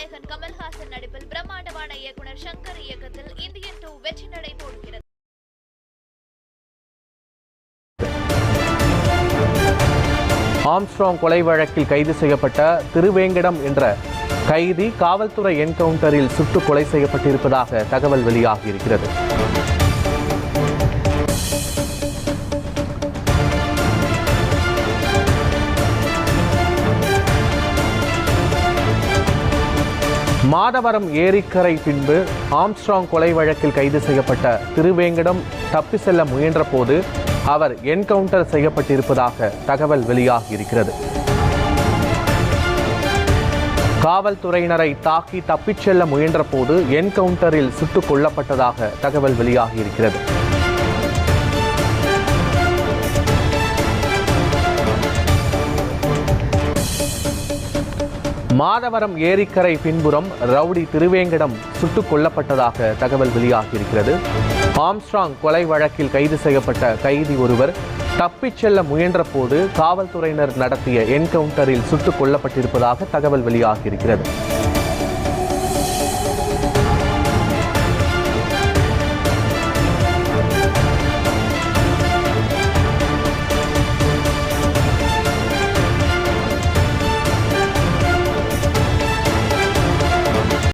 நாயகன் கமல்ஹாசன் நடிப்பில் பிரம்மாண்டமான இயக்குனர் சங்கர் இயக்கத்தில் இந்தியன் டூ வெற்றி நடை போடுகிறது ஆம்ஸ்ட்ராங் கொலை வழக்கில் கைது செய்யப்பட்ட திருவேங்கடம் என்ற கைதி காவல்துறை என்கவுண்டரில் சுட்டு கொலை செய்யப்பட்டிருப்பதாக தகவல் வெளியாகியிருக்கிறது. மாதவரம் ஏரிக்கரை பின்பு ஆம்ஸ்ட்ராங் கொலை வழக்கில் கைது செய்யப்பட்ட திருவேங்கடம் தப்பி செல்ல முயன்றபோது அவர் என்கவுண்டர் செய்யப்பட்டிருப்பதாக தகவல் வெளியாகியிருக்கிறது. காவல்துறையினரை தாக்கி தப்பிச் செல்ல முயன்றபோது என்கவுண்டரில் சுட்டுக் கொல்லப்பட்டதாக தகவல் வெளியாகியிருக்கிறது. மாதவரம் ஏரிக்கரை பின்புறம் ரவுடி திருவேங்கடம் சுட்டுக் கொல்லப்பட்டதாக தகவல் வெளியாகியிருக்கிறது. ஆம்ஸ்ட்ராங் கொலை வழக்கில் கைது செய்யப்பட்ட கைதி ஒருவர் தப்பிச் செல்ல முயன்றபோது காவல்துறையினர் நடத்திய என்கவுண்டரில் சுட்டுக் கொல்லப்பட்டிருப்பதாக தகவல் வெளியாகியிருக்கிறது.